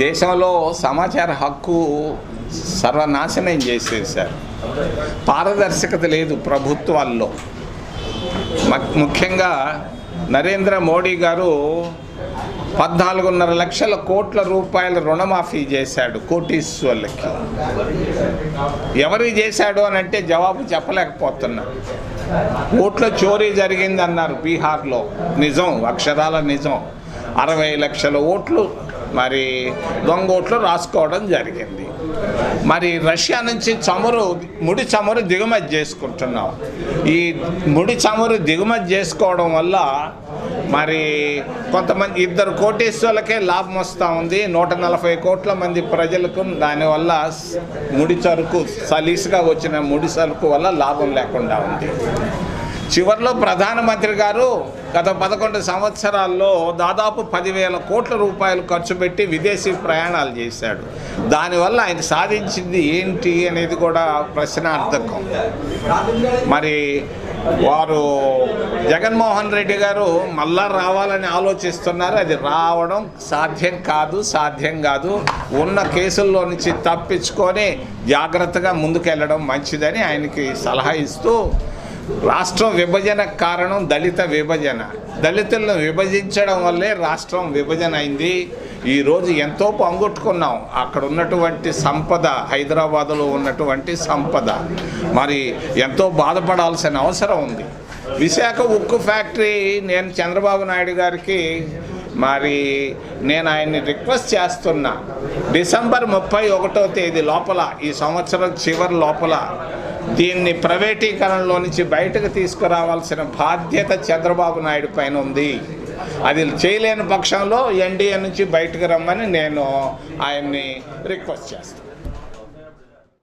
దేశంలో సమాచార హక్కు సర్వనాశనం చేసేసారు పారదర్శకత లేదు ప్రభుత్వాల్లో. ముఖ్యంగా నరేంద్ర మోడీ గారు పద్నాలుగున్నర లక్షల కోట్ల రూపాయల రుణమాఫీ చేశాడు కోటీశ్వర్లకి. ఎవరు చేశాడు అని అంటే జవాబు చెప్పలేకపోతున్నా. ఓట్ల చోరీ జరిగింది అన్నారు బీహార్లో. నిజం అక్షరాల నిజం. అరవై లక్షల ఓట్లు మరి దొంగ ఓట్లు రాసుకోవడం జరిగింది. మరి రష్యా నుంచి చమురు ముడి చమురు దిగుమతి చేసుకుంటున్నాం. ఈ ముడి చమురు దిగుమతి చేసుకోవడం వల్ల మరి కొంతమంది ఇద్దరు కోటీశ్వర్లకే లాభం వస్తూ ఉంది. నూట నలభై కోట్ల మంది ప్రజలకు దానివల్ల ముడి సరుకు సలీసుగా వచ్చిన ముడి సరుకు వల్ల లాభం లేకుండా ఉంది. చివరిలో ప్రధానమంత్రి గారు గత పదకొండు సంవత్సరాల్లో దాదాపు పదివేల కోట్ల రూపాయలు ఖర్చు పెట్టి విదేశీ ప్రయాణాలు చేశాడు. దానివల్ల ఆయన సాధించింది ఏంటి అనేది కూడా ప్రశ్నార్థకం. మరి వారు జగన్మోహన్ రెడ్డి గారు మళ్ళా రావాలని ఆలోచిస్తున్నారు. అది రావడం సాధ్యం కాదు సాధ్యం కాదు. ఉన్న కేసుల్లో నుంచి తప్పించుకొని జాగ్రత్తగా ముందుకెళ్ళడం మంచిదని ఆయనకి సలహా ఇస్తూ రాష్ట్రం విభజన కారణం దళిత విభజన. దళితులను విభజించడం వల్లే రాష్ట్రం విభజన అయింది. ఈరోజు ఎంతో పొంగొట్టుకున్నాం. అక్కడ ఉన్నటువంటి సంపద హైదరాబాదులో ఉన్నటువంటి సంపద. మరి ఎంతో బాధపడాల్సిన అవసరం ఉంది. విశాఖ ఉక్కు ఫ్యాక్టరీ నేను చంద్రబాబు నాయుడు గారికి మరి నేను ఆయన్ని రిక్వెస్ట్ చేస్తున్నా. డిసెంబర్ ముప్పై ఒకటో తేదీ లోపల ఈ సంవత్సరం చివరి లోపల దీన్ని ప్రైవేటీకరణలో నుంచి బయటకు తీసుకురావాల్సిన బాధ్యత చంద్రబాబు నాయుడు పైన ఉంది. అది చేయలేని పక్షంలో ఎన్డీఏ నుంచి బయటకు రమ్మని నేను ఆయన్ని రిక్వెస్ట్ చేస్తాను.